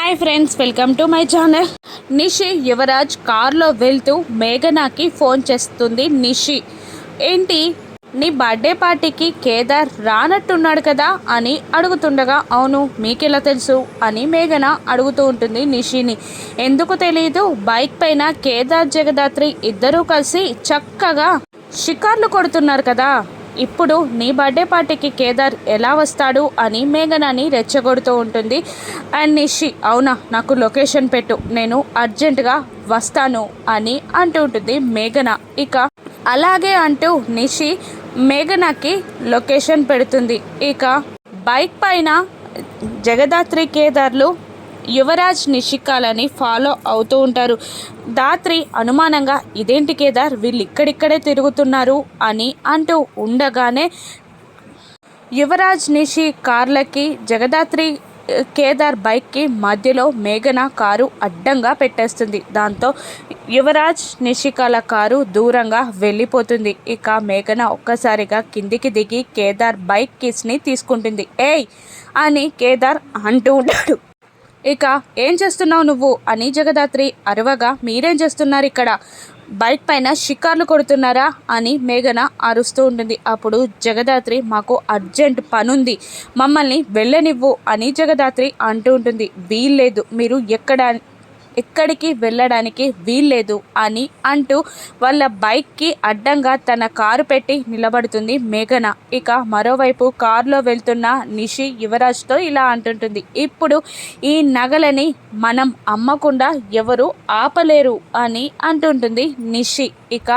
Hi friends welcome to my channel Nishi Yuvaraj కార్లో వెళ్తూ మేఘనాకి phone చేస్తుంది నిషి ఏంటి నీ బర్త్డే పార్టీకి కేదార్ రానట్టున్నాడు కదా? అని అడుగుతుండగా అవును మీకెలా తెలుసు? అని మేఘన అడుగుతూ ఉంటుంది నిషిని ఎందుకు తెలియదు బైక్ పైన కేదార్ జగదాత్రి ఇద్దరూ కలిసి చక్కగా షికార్లు కొడుతున్నారు కదా. ఇప్పుడు నీ బర్త్డే పార్టీకి కేదార్ ఎలా వస్తాడు అని మేఘనాని రెచ్చగొడుతూ ఉంటుంది. అండ్ నిషి అవునా నాకు లొకేషన్ పెట్టు నేను అర్జెంటుగా వస్తాను అని అంటూ ఉంటుంది మేఘన. ఇక అలాగే అంటూ నిషి మేఘనకి లొకేషన్ పెడుతుంది. ఇక బైక్ పైన జగదాత్రి కేదార్లు యువరాజ్ నిషికాలని ఫాలో అవుతూ ఉంటారు. దాత్రి అనుమానంగా ఇదేంటి కేదార్? వీళ్ళు ఇక్కడిక్కడే తిరుగుతున్నారు అని అంటూ ఉండగానే యువరాజ్ నిషి కార్లకి జగదాత్రి కేదార్ బైక్కి మధ్యలో మేఘన కారు అడ్డంగా పెట్టేస్తుంది. దాంతో యువరాజ్ నిషికాల కారు దూరంగా వెళ్ళిపోతుంది. ఇక మేఘన ఒక్కసారిగా కిందికి దిగి కేదార్ బైక్ కిస్ని తీసుకుంటుంది. ఏయ్! అని కేదార్ అంటూ ఉంటాడు. ఇక ఏం చేస్తున్నావు నువ్వు? అని జగదాత్రి అరవగా మీరేం చేస్తున్నారు ఇక్కడ? బైక్ పైన షికార్లు కొడుతున్నారా? అని మేఘన అరుస్తూ ఉంటుంది. అప్పుడు జగదాత్రి మాకు అర్జెంట్ పనుంది. మమ్మల్ని వెళ్ళనివ్వు అని జగదాత్రి అంటూ ఉంటుంది. వీల్లేదు. మీరు ఎక్కడ ఎక్కడికి వెళ్ళడానికి వీల్లేదు అని అంటూ వాళ్ళ బైక్కి అడ్డంగా తన కారు పెట్టి నిలబడుతుంది మేఘన. ఇక మరోవైపు కారులో వెళ్తున్న నిషి యువరాజ్తో ఇలా అంటుంటుంది. ఇప్పుడు ఈ నగలని మనం అమ్మకుండా ఎవరు ఆపలేరు అని అంటుంటుంది నిషి. ఇక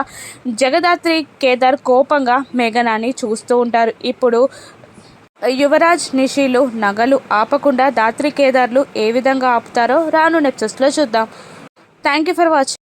జగదాత్రి కేదార్ కోపంగా మేఘనాని చూస్తూ ఉంటారు. ఇప్పుడు యువరాజ్ నిషిలు నగలు ఆపకుండా దాత్రి కేదార్లు ఏ విధంగా ఆపుతారో రాను నెప్సెస్లో చూద్దాం. Thank you for watching